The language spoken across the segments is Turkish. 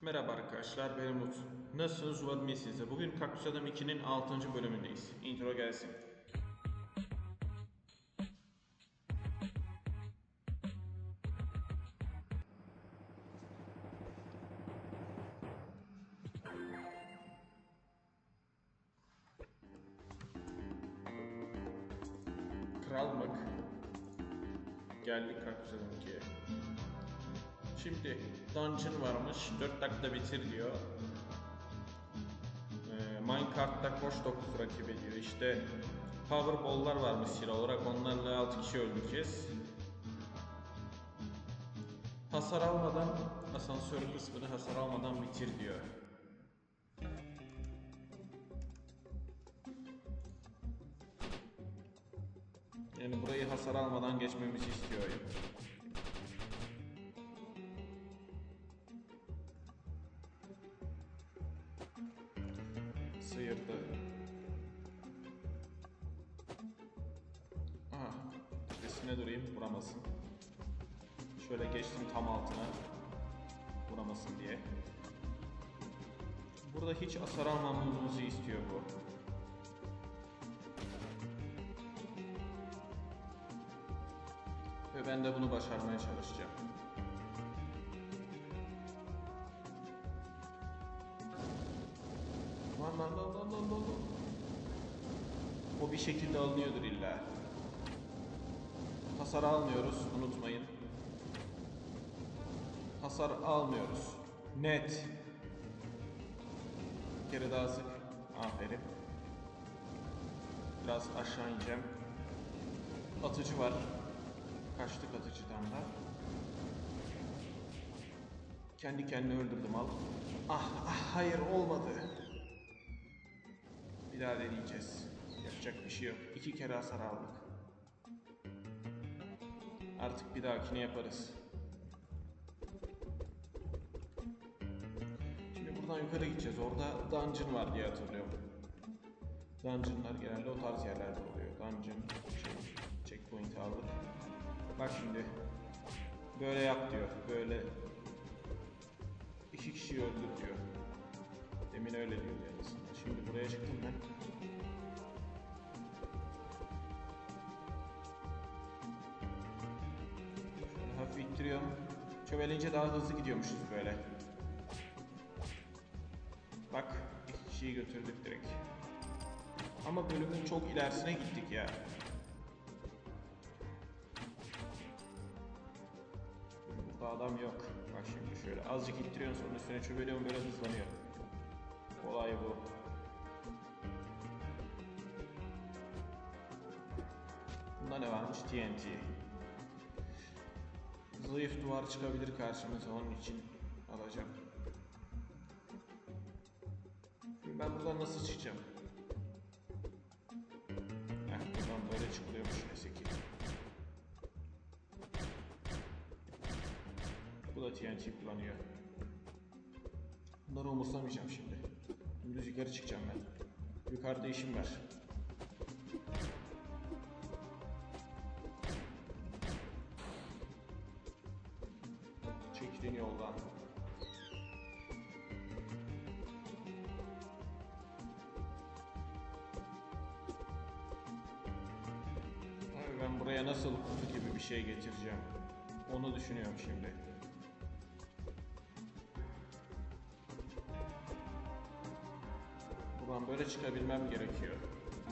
Merhaba arkadaşlar ben Umut. Nasılsınız umarım iyisiniz. Bugün Kaktüs Adam 2'nin 6. bölümündeyiz. Intro gelsin. Dungeon varmış. 4 dakika bitir diyor. Ee, Minecart'ta koş 9 rakibi diyor. İşte Powerball'lar varmış silah olarak. Onlarla 6 kişi öldüreceğiz. Hasar almadan asansör kısmını hasar almadan bitir diyor. Yani burayı hasar almadan geçmemizi istiyor. Şekilde alınıyordur illa. Hasar almıyoruz unutmayın. Hasar almıyoruz. Net. Bir kere daha sık. Aferin. Biraz aşağı ineceğim. Atıcı var. Kaçtık atıcıdan da. Kendi kendini öldürdüm al. Ah, ah hayır olmadı. Bir daha deneyeceğiz. Yapacak bir şey yok. İki kere hasar aldık. Artık bir dahakine yaparız. Şimdi buradan yukarı gideceğiz. Orada dungeon var diye hatırlıyorum. Dungeonlar genelde o tarz yerlerde oluyor. Dungeon, şey, checkpoint aldık. Bak şimdi. Böyle yap diyor. Böyle iki kişiyi öldür diyor. Demin öyle diyordu en. Şimdi buraya çıktım ben. Çömelince daha hızlı gidiyormuşuz böyle. Bak iki kişiyi götürdük direkt. Ama bölümün çok ilerisine gittik ya. Burada adam yok. Bak şimdi şöyle azıcık ittiriyorsun sonra üstüne çömeliyorsun böyle hızlanıyor. Olay bu. Bunda ne varmış? TNT. Zayıf duvar çıkabilir karşımıza onun için alacağım. Şimdi ben buradan nasıl çıkacağım? Heh, buradan böyle çıkılıyormuş neyse ki. Bu da TNT kullanıyor. Bunları umursamayacağım şimdi. Dümdüz yukarı çıkacağım ben. Yukarıda işim var. Düşünüyorum şimdi. Buradan böyle çıkabilmem gerekiyor.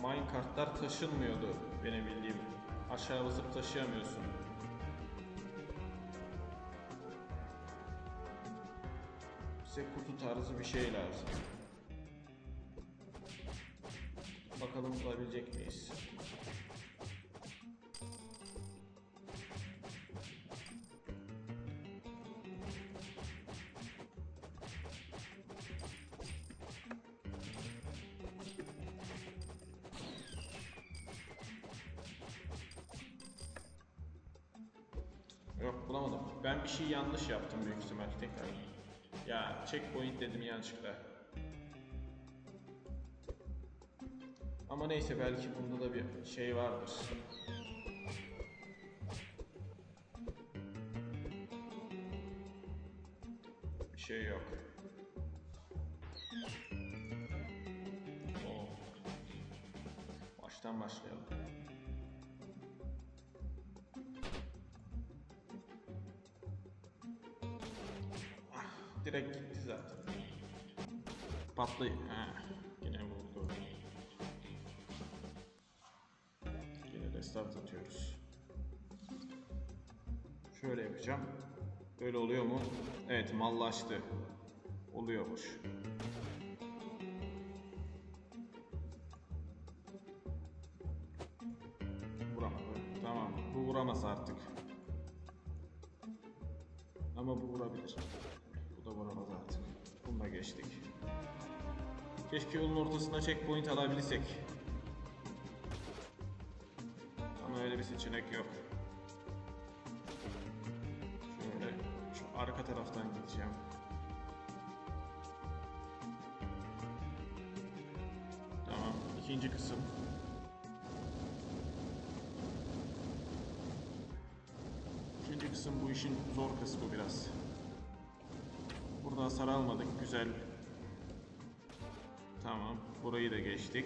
Minecartlar taşınmıyordu benim bildiğim. Aşağı basıp taşıyamıyorsun. Bize kutu tarzı bir şey lazım. Bakalım bulabilecek miyiz? Bir şey yanlış yaptım büyük ihtimal tekrar. Ya checkpoint dedim yanlışlıkla. Ama neyse belki bunda da bir şey vardır. Bir şey yok. Oo. Baştan başlayalım. Direkt gitti zaten. Patlay. Ha, yine vurdu. Yine restart atıyoruz. Şöyle yapacağım. Böyle oluyor mu? Evet mallaştı. Oluyormuş. Ortasına checkpoint alabilsek. Ama öyle bir seçenek yok. Şöyle şu arka taraftan gideceğim. Tamam, ikinci kısım. İkinci kısım bu işin zor kısmı biraz. Burada hasar almadık, güzel. Burayı da geçtik.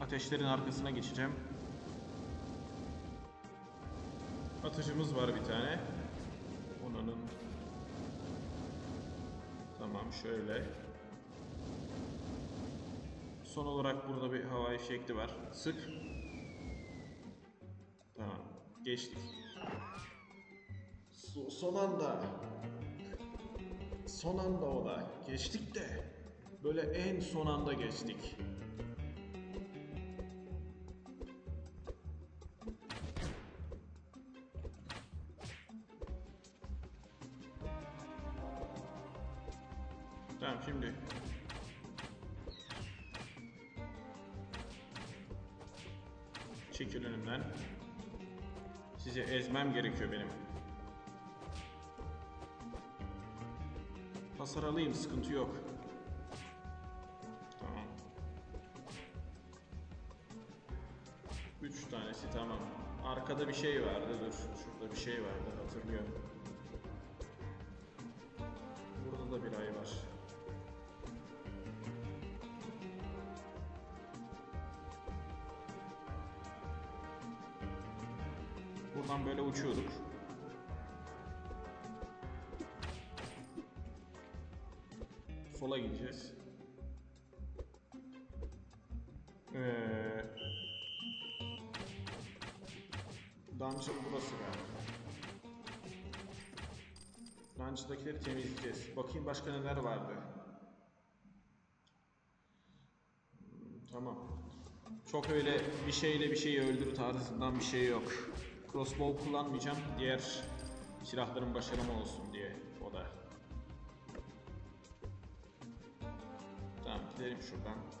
Ateşlerin arkasına geçeceğim. Atıcımız var bir tane. Onanın Tamam şöyle. Son olarak burada bir havai fişekli var. Sık. Tamam. Geçtik. So- son anda. Son anda o da. Geçtik de. Böyle en son anda geçtik. Tamam şimdi. Çekil önümden. Sizi ezmem gerekiyor benim. Hasar alayım, sıkıntı yok. Üç tanesi tamam. Arkada bir şey vardı, dur. Şurada bir şey vardı, hatırlıyorum. Burada da bir ay var. Buradan böyle uçuyorduk. Sola gideceğiz. Ee, Dungeon burası galiba. Dungeon'dakileri temizleyeceğiz. Bakayım başka neler vardı. Hmm, Tamam. Çok öyle bir şeyle bir şeyi öldür tarzından bir şey yok. Crossbow kullanmayacağım. Diğer silahların başarımı olsun diye o da. Tamam gidelim şuradan.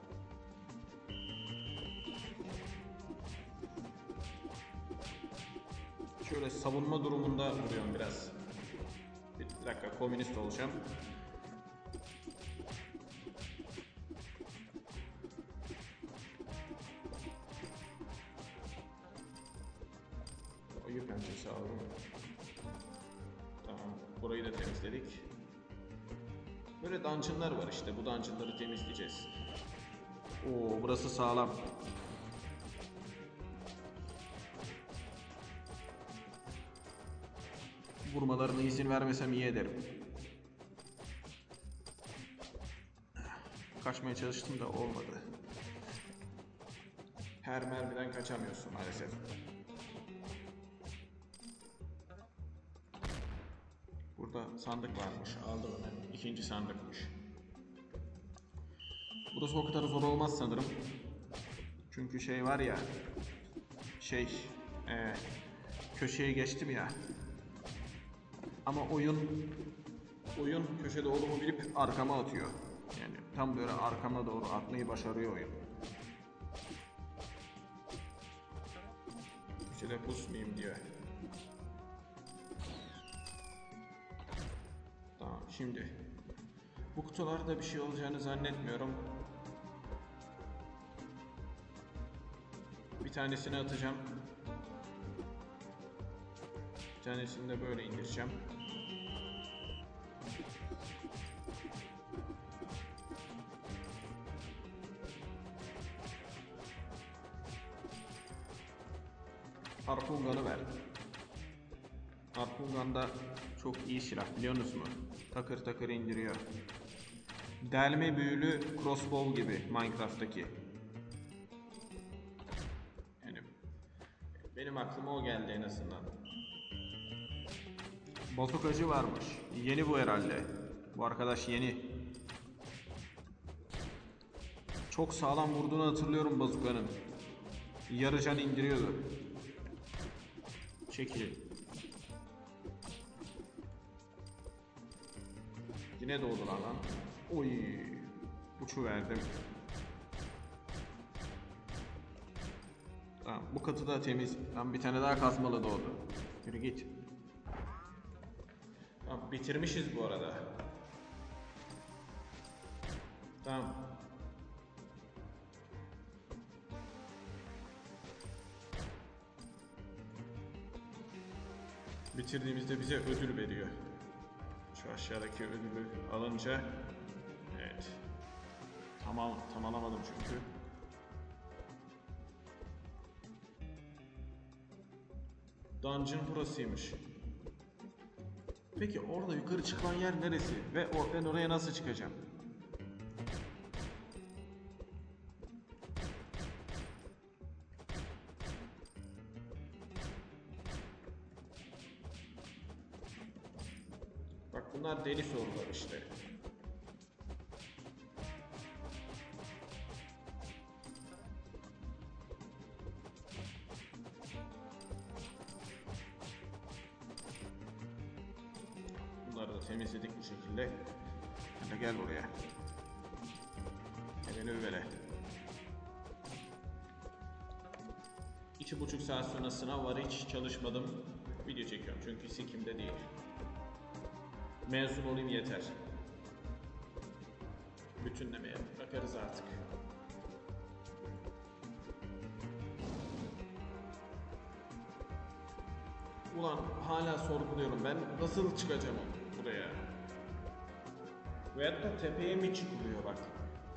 Şöyle savunma durumunda duruyorum biraz. Bir dakika komünist olacağım. Ayı pençesi aldım. Tamam. Burayı da temizledik. Böyle dungeonlar var işte. Bu dungeonları temizleyeceğiz. Oo burası sağlam. Vurmalarına izin vermesem iyi ederim. Kaçmaya çalıştım da olmadı. Her mermiden kaçamıyorsun maalesef. Burada sandık varmış. Aldım hemen. İkinci sandıkmış. Burası o kadar zor olmaz sanırım. Çünkü şey var ya. Şey. eee, köşeye geçtim ya. Ama oyun oyun köşede olduğumu bilip arkama atıyor. Yani tam böyle arkama doğru atmayı başarıyor oyun. Köşede pusmayayım diyor. Tamam şimdi bu kutularda bir şey olacağını zannetmiyorum. Bir tanesini atacağım. Bir tanesini de böyle indireceğim. Harpungan'ı ver. Harpungan da çok iyi silah biliyor musunuz? Takır takır indiriyor. Delme büyülü crossbow gibi Minecraft'taki. Yani benim aklıma o geldi en azından. Bozukacı varmış. Yeni bu herhalde. Bu arkadaş yeni. Çok sağlam vurduğunu hatırlıyorum bazukanın. Yarı can indiriyordu. Çekilin. Yine doğdular lan. Oy. Uçu verdim. Tamam bu katı da temiz. Tamam bir tane daha kazmalı doğdu. Yürü git. Tamam bitirmişiz bu arada. Tamam. Bitirdiğimizde bize ödül veriyor. Şu aşağıdaki ödülü alınca evet. Tamam, tamamlamadım çünkü. Dungeon burasıymış. Peki orada yukarı çıkan yer neresi? Ve o, ben oraya nasıl çıkacağım? Temizledik bu şekilde. Hadi gel buraya. Elini üvele. İki buçuk saat sonra sınav var hiç çalışmadım. Video çekiyorum çünkü sikimde değil. Mezun olayım yeter. Bütünlemeye bakarız artık. Ulan hala sorguluyorum ben nasıl çıkacağım buraya? Veyahut da tepeye mi çıkılıyor bak.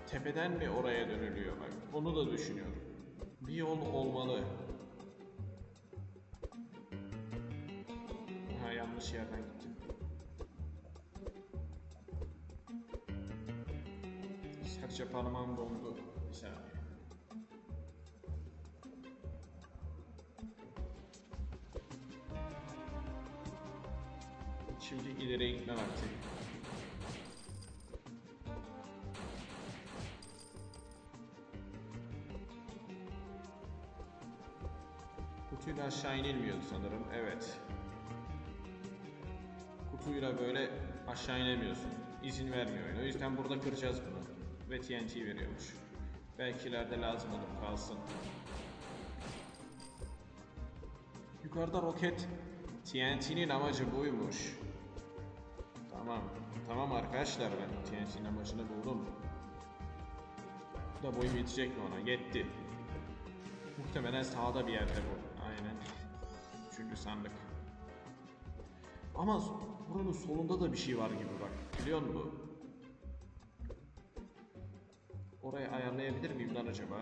Tepeden mi oraya dönülüyor bak. Onu da düşünüyorum. Bir yol olmalı. Ha yanlış yerden gittim. Serçe parmağım dondu. Bir saniye. İleriye gitme vakti. Kutuyla aşağı inilmiyordu sanırım. Evet. Kutuyla böyle aşağı inemiyorsun. İzin vermiyor oyun. O yüzden burada kıracağız bunu. Ve TNT veriyormuş. Belki ileride lazım olur kalsın. Yukarıda roket. TNT'nin amacı buymuş. Arkadaşlar ben TNT'nin amacını buldum. Bu da boyu yetecek mi ona? Yetti. Muhtemelen sağda bir yerde bu. Aynen. Üçüncü sandık. Ama buranın solunda da bir şey var gibi bak. Biliyor musun? Orayı ayarlayabilir miyim lan acaba?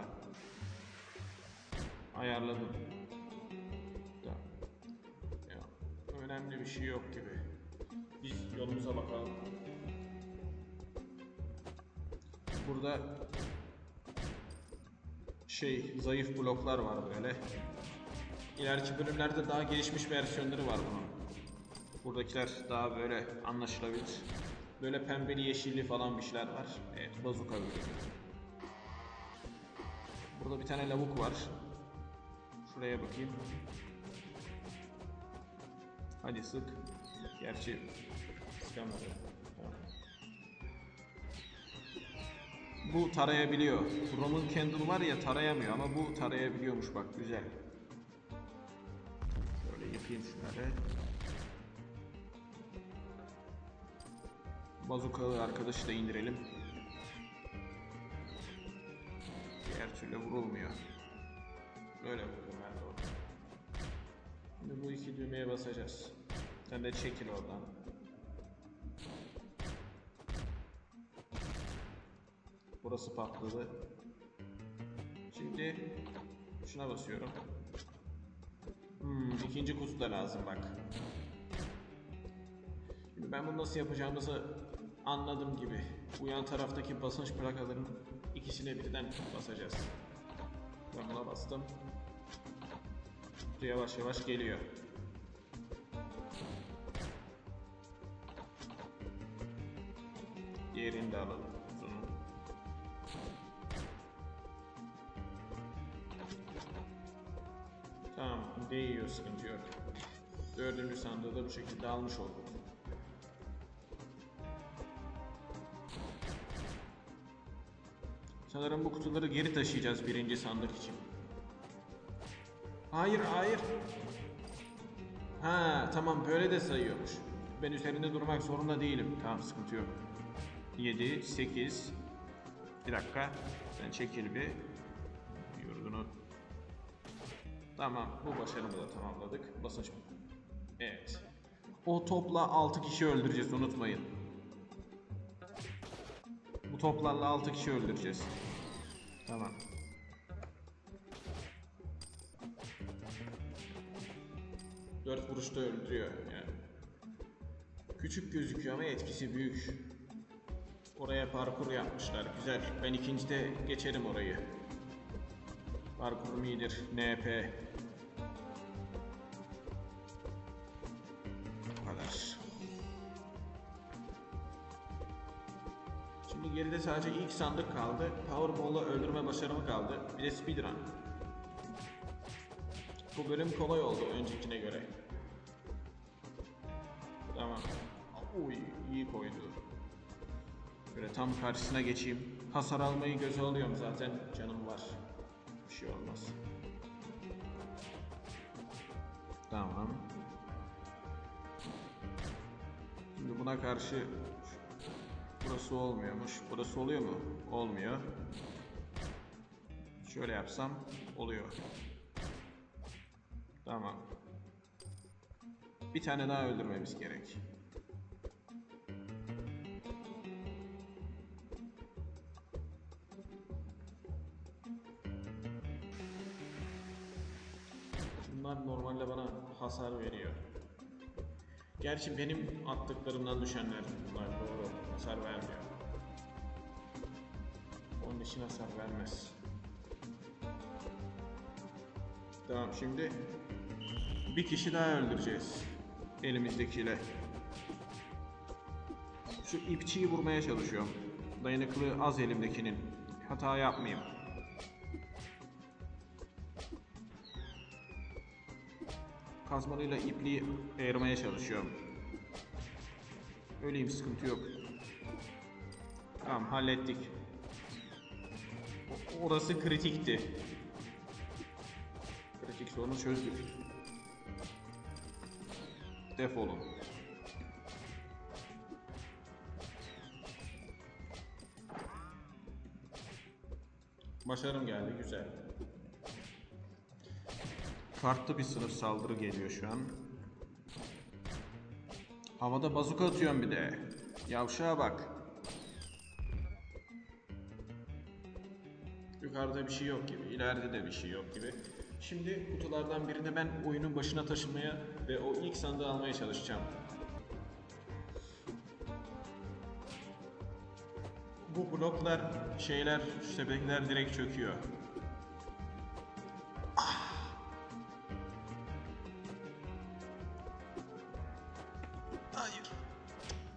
Ayarladım. Da. Ya, önemli bir şey yok gibi. Biz yolumuza bakalım. Burada şey zayıf bloklar var böyle. İleriki bölümlerde daha gelişmiş versiyonları var bunun. Buradakiler daha böyle anlaşılabilir. Böyle pembeli yeşilli falan bir şeyler var. Evet bazuka bölümü. Burada bir tane lavuk var. Şuraya bakayım. Hadi sık. Gerçi sıkamadım. Bu tarayabiliyor. Roman Candle var ya tarayamıyor ama bu tarayabiliyormuş bak güzel. Şöyle yapayım şunları. Bazukalı arkadaşı da indirelim. Diğer türlü vurulmuyor. Böyle de orada. Şimdi bu iki düğmeye basacağız. Sen de çekil oradan. Burası patladı. Şimdi şuna basıyorum. Hmm, ikinci kutu da lazım bak. Şimdi ben bunu nasıl yapacağımızı anladım gibi. Bu yan taraftaki basınç plakaların ikisine birden basacağız. Ben buna bastım. Kutu yavaş yavaş geliyor. Diğerini de alalım. Değiyor sıkıntı yok. Dördüncü sandığı da bu şekilde almış olduk. Sanırım bu kutuları geri taşıyacağız birinci sandık için. Hayır, hayır. Ha, tamam böyle de sayıyormuş. Ben üzerinde durmak zorunda değilim. Tamam, sıkıntı yok. 7, 8. Bir dakika. Sen çekil bir. Yurdunu. Tamam, bu başarımı da tamamladık. Basınç. Evet. O topla 6 kişi öldüreceğiz, unutmayın. Bu toplarla 6 kişi öldüreceğiz. Tamam. Dört vuruşta öldürüyor yani. Küçük gözüküyor ama etkisi büyük. Oraya parkur yapmışlar. Güzel. Ben ikincide geçerim orayı. Parkurum iyidir. NP. Bu kadar. Şimdi geride sadece ilk sandık kaldı. Powerball'la öldürme başarımı kaldı. Bir de speedrun. Bu bölüm kolay oldu öncekine göre. Tamam. Uy, iyi koydu. Böyle tam karşısına geçeyim. Hasar almayı göze alıyorum zaten. Canım var. Bir şey olmaz. Tamam. Şimdi buna karşı burası olmuyormuş. Burası oluyor mu? Olmuyor. Şöyle yapsam oluyor. Tamam. Bir tane daha öldürmemiz gerek. Bunlar normalde bana hasar veriyor. Gerçi benim attıklarımdan düşenler bunlar doğru. Hasar vermiyor. Onun için hasar vermez. Tamam şimdi bir kişi daha öldüreceğiz. Elimizdekiyle. Şu ipçiyi vurmaya çalışıyorum. Dayanıklı az elimdekinin. Hata yapmayayım. Kazmalıyla ipliği ayırmaya çalışıyorum. Öyleyim sıkıntı yok. Tamam hallettik. Orası kritikti. Kritik sorunu çözdük. Defolun. Başarım geldi güzel. Farklı bir sınıf saldırı geliyor şu an. Havada bazuka atıyorum bir de. Yavşağa bak. Yukarıda bir şey yok gibi, ileride de bir şey yok gibi. Şimdi kutulardan birine ben oyunun başına taşımaya ve o ilk sandığı almaya çalışacağım. Bu bloklar, şeyler, sepetler direkt çöküyor.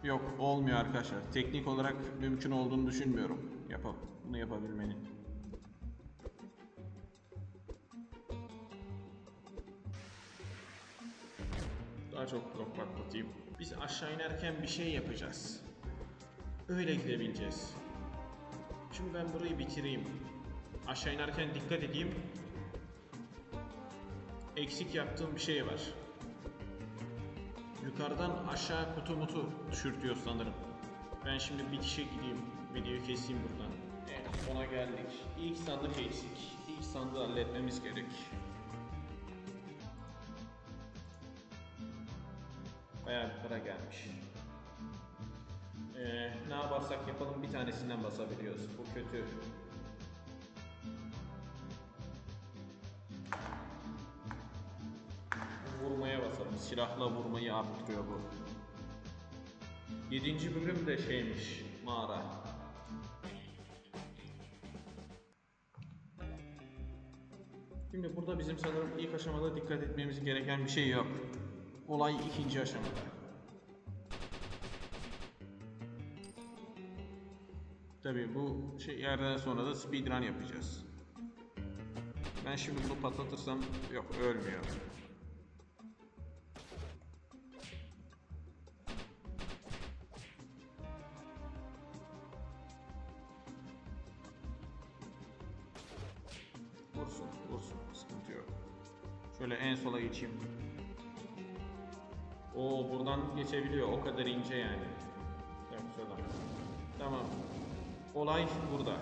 Yok olmuyor arkadaşlar. Teknik olarak mümkün olduğunu düşünmüyorum. Yapab bunu yapabilmenin. Daha çok blok patlatayım. Biz aşağı inerken bir şey yapacağız. Öyle gidebileceğiz. Şimdi ben burayı bitireyim. Aşağı inerken dikkat edeyim. Eksik yaptığım bir şey var. Yukarıdan aşağı kutu mutu düşürtüyor sanırım. Ben şimdi bitişe gideyim. Videoyu keseyim buradan. Evet sona geldik. İlk sandık eksik. İlk sandığı halletmemiz gerek. Bayağı bir para gelmiş. Ee, ne yaparsak yapalım bir tanesinden basabiliyoruz. Bu kötü. Silahla vurmayı arttırıyor bu. 7. bölüm de şeymiş. Mağara. Şimdi burada bizim sanırım ilk aşamada dikkat etmemiz gereken bir şey yok. Olay ikinci aşamada. Tabii bu şey yerden sonra da speedrun yapacağız. Ben şimdi bunu patlatırsam yok ölmüyor. Geçebiliyor. O kadar ince yani. Şuradan. Tamam. Olay burada.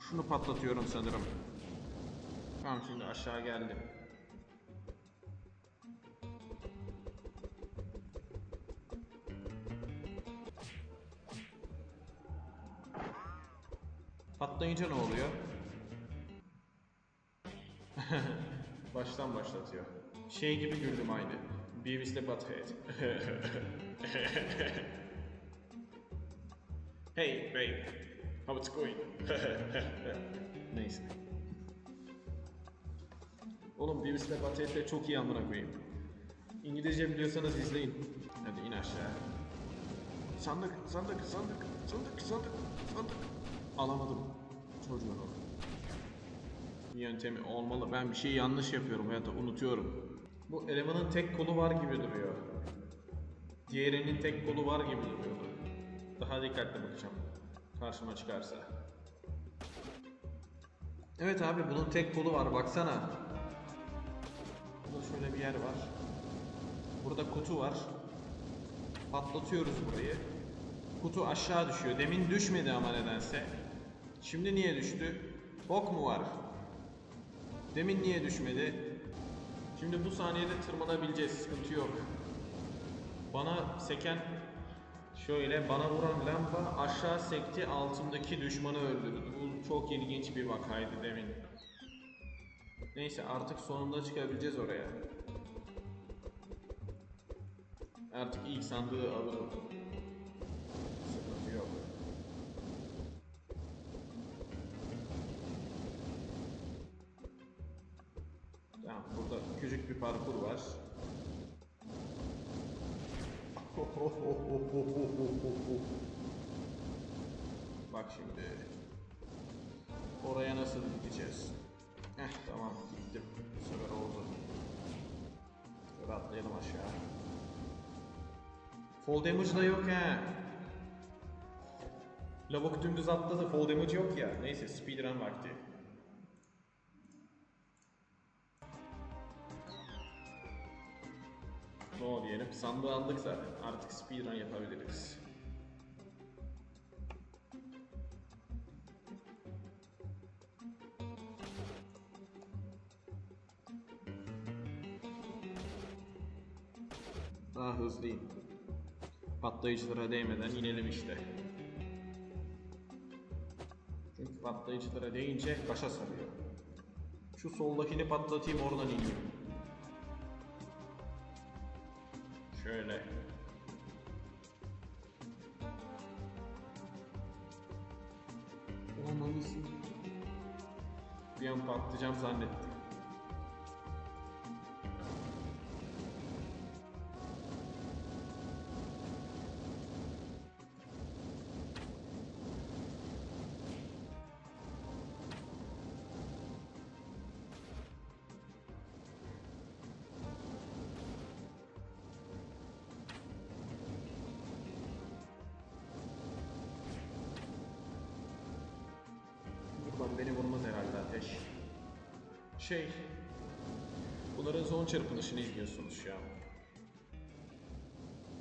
Şunu patlatıyorum sanırım. Tamam şimdi aşağı geldim. Patlayınca ne oluyor? Baştan başlatıyor. Şey gibi güldüm aynı. Beavis'le Butthead. hey babe, how it's going? Neyse. Oğlum Beavis'le Butthead'le çok iyi amına koyayım. İngilizce biliyorsanız izleyin. Hadi in aşağı. Sandık, sandık, sandık, sandık, sandık, sandık. Alamadım. Çocuğunu. Bir yöntemi olmalı. Ben bir şeyi yanlış yapıyorum veya da unutuyorum. Bu elemanın tek kolu var gibi duruyor. Diğerinin tek kolu var gibi duruyordu. Daha dikkatli bakacağım. Karşıma çıkarsa. Evet abi bunun tek kolu var baksana. Burada şöyle bir yer var. Burada kutu var. Patlatıyoruz burayı. Kutu aşağı düşüyor. Demin düşmedi ama nedense. Şimdi niye düştü? Bok mu var? Demin niye düşmedi? Şimdi bu saniyede tırmanabileceğiz. Sıkıntı yok. Bana seken şöyle bana vuran lamba aşağı sekti altındaki düşmanı öldürdü. Bu çok ilginç bir vakaydı demin. Neyse artık sonunda çıkabileceğiz oraya. Artık ilk sandığı alırım. Tamam burada küçük bir parkur var. Bak şimdi. Oraya nasıl gideceğiz? Heh tamam gittim. Bu sefer oldu. Şöyle atlayalım aşağı. Fall damage da yok he. Lavuk dümdüz atladı. Fall damage yok ya. Neyse speedrun vakti. No diyelim. Sandığı aldık zaten. Artık speedrun yapabiliriz. Daha hızlıyım. Patlayıcılara değmeden inelim işte. Çünkü patlayıcılara değince başa sarıyor. Şu soldakini patlatayım oradan ineyim. Şöyle. Olmalısın. Bir an patlayacağım zannettim. Ateş. Şey... Bunların son çırpınışını izliyorsunuz şu an.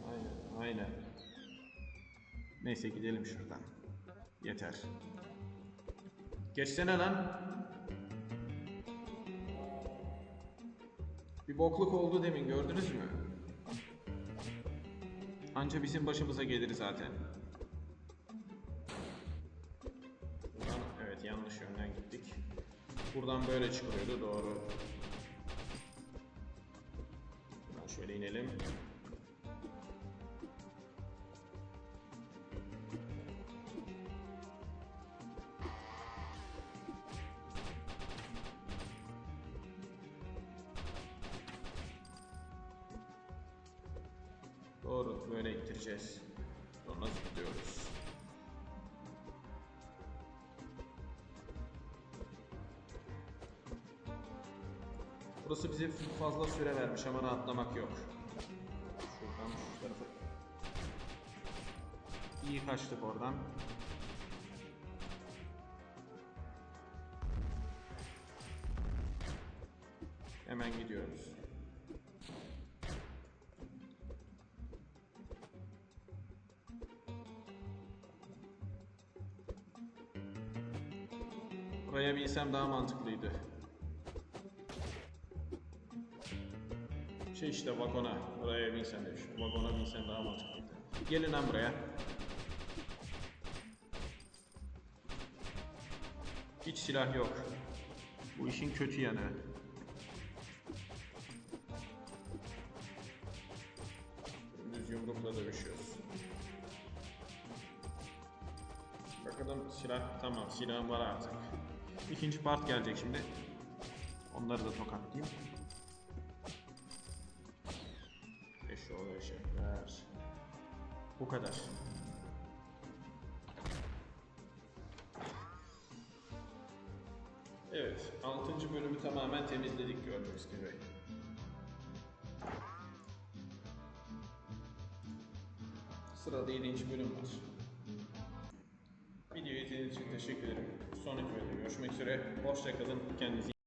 Aynen, aynen. Neyse gidelim şuradan. Yeter. Geçsene lan. Bir bokluk oldu demin gördünüz mü? Anca bizim başımıza gelir zaten. Buradan böyle çıkıyordu doğru. Şöyle inelim. Doğru, böyle ittireceğiz. Sonra zıplıyoruz. Burası bize fazla süre vermiş ama atlamak yok. Şuradan şu tarafa. İyi kaçtık oradan. Hemen gidiyoruz. Buraya binsem daha mantıklıydı. Şey işte vagona. Buraya binsem demiş. Vagona binsem daha mantıklıydı. Gelin lan buraya. Hiç silah yok. Bu işin kötü yanı. Düz yumrukla dövüşüyoruz. Bakalım silah tamam silahım var artık. İkinci part gelecek şimdi. Onları da tokatlayayım. Bu kadar. Evet, 6. bölümü tamamen temizledik gördüğünüz gibi. Sırada 7. bölüm var. Videoyu izlediğiniz için teşekkür ederim. Sonraki bölümde görüşmek üzere. Hoşçakalın. Kendinize